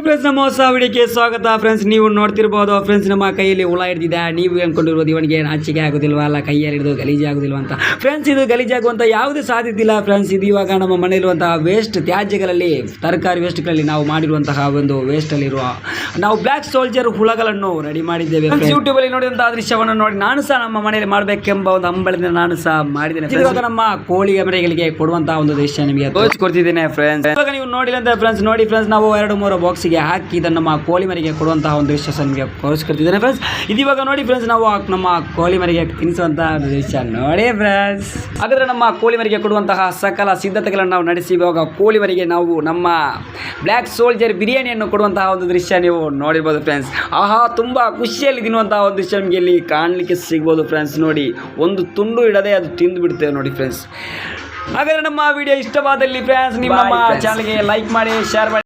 Friends ನಮ್ಮ ಹೊಸ ವಿಡಿಯೋಕ್ಕೆ ಸ್ವಾಗತ. ಫ್ರೆಂಡ್ಸ್ ನೀವು ನೋಡ್ತಿರ್ಬೋದು ಫ್ರೆಂಡ್ಸ್ ನಮ್ಮ ಕೈಯಲ್ಲಿ ಹುಳ ಹಿಡಿದಿದೆ. ನೀವು ಅಂದ್ಕೊಂಡಿರ್ಬೋದು ಇವನಿಗೆ ನಾಚಿಕೆ ಆಗೋದಿಲ್ವ? ಅಲ್ಲ ಕೈಯಲ್ಲಿ ಹಿಡಿದು ಗಲೀಜು ಆಗೋದಿಲ್ವ ಅಂತ. ಫ್ರೆಂಡ್ಸ್ ಇದು ಗಲೀಜಾಗುವಂಥ ಯಾವುದೇ ಸಾಧ್ಯತೆ ಇಲ್ಲ ಫ್ರೆಂಡ್ಸ್ ಇದು ಇವಾಗ ನಮ್ಮ ಮನೆಯಲ್ಲಿರುವಂತಹ ವೇಸ್ಟ್ ತ್ಯಾಜ್ಯಗಳಲ್ಲಿ ತರಕಾರಿ ವೇಸ್ಟ್ಗಳಲ್ಲಿ ನಾವು ಮಾಡಿರುವಂತಹ ಒಂದು ವೇಸ್ಟಲ್ಲಿರುವ ನಾವು ಬ್ಲ್ಯಾಕ್ ಸೋಲ್ಜರ್ ಹುಳಗಳನ್ನು ರೆಡಿ ಮಾಡಿದ್ದೇವೆ ಯೂಟ್ಯೂಬಲ್ಲಿ ನೋಡಿದಂತಹ ದೃಶ್ಯವನ್ನು ನೋಡಿ ನಾನು ಸಹ ನಮ್ಮ ಮನೆಯಲ್ಲಿ ಮಾಡಬೇಕೆಂಬ ಒಂದು ಹಂಬಳದಿಂದ ನಾನು ಸಹ ಮಾಡಿದ್ದೇನೆ ಇವಾಗ ನಮ್ಮ ಕೋಳಿ ಮನೆಗಳಿಗೆ ಕೊಡುವಂತಹ ಒಂದು ದೃಶ್ಯ ನಿಮಗೆ ತೋರಿಸ್ಕೊಡ್ತಿದ್ದೇನೆ ಫ್ರೆಂಡ್ಸ್ ಇವಾಗ ನೀವು ನೋಡಿಲ್ಲ ಅಂತ ಫ್ರೆಂಡ್ಸ್ ನೋಡಿ ಫ್ರೆಂಡ್ಸ್ ನಾವು ಎರಡು ಮೂರು ಬಾಕ್ಸಿಗೆ ಹಾಕಿ ಇದನ್ನು ನಮ್ಮ ಕೋಳಿ ಮರಿಗೆ ಕೊಡುವಂತಹ ಒಂದು ದೃಶ್ಯ ನಿಮಗೆ ತೋರಿಸ್ಕೊಡ್ತಿದ್ದೇನೆ ಫ್ರೆಂಡ್ಸ್ ಇದೀವಾಗ ನೋಡಿ ಫ್ರೆಂಡ್ಸ್ ನಾವು ನಮ್ಮ ಕೋಳಿ ಮರಿಗೆ ತಿನ್ನಿಸುವಂತಹ ಒಂದು ದೃಶ್ಯ ನೋಡಿ ಫ್ರೆಂಡ್ಸ್ ಹಾಗಾದ್ರೆ ನಮ್ಮ ಕೋಳಿ ಮರಿಗೆ ಕೊಡುವಂತಹ ಸಕಲ ಸಿದ್ಧತೆಗಳನ್ನು ನಾವು ನಡೆಸಿ ಇವಾಗ ಕೋಳಿ ಮರಿಗೆ ನಾವು ನಮ್ಮ ಬ್ಲ್ಯಾಕ್ ಸೋಲ್ಜರ್ ಬಿರಿಯಾನಿಯನ್ನು ಕೊಡುವಂತಹ ಒಂದು ದೃಶ್ಯ ನೀವು ನೋಡಿರ್ಬೋದು ಫ್ರೆಂಡ್ಸ್ ಆಹಾ, ತುಂಬ ಖುಷಿಯಲ್ಲಿ ತಿನ್ನುವಂತಹ ಒಂದು ದೃಶ್ಯ ನಿಮಗೆ ಇಲ್ಲಿ ಕಾಣಲಿಕ್ಕೆ ಸಿಗ್ಬೋದು ಫ್ರೆಂಡ್ಸ್ ನೋಡಿ, ಒಂದು ತುಂಡು ಇಡದೆ ಅದು ತಿಂದು ಬಿಡ್ತೇವೆ ನೋಡಿ ಫ್ರೆಂಡ್ಸ್ ಹಾಗಾದ್ರೆ ನಮ್ಮ ವಿಡಿಯೋ ಇಷ್ಟವಾದಲ್ಲಿ ಫ್ರೆಂಡ್ಸ್ ನಿಮ್ಮ. ಚಾನಲ್ಗೆ ಲೈಕ್ ಮಾಡಿ ಶೇರ್ ಮಾಡಿ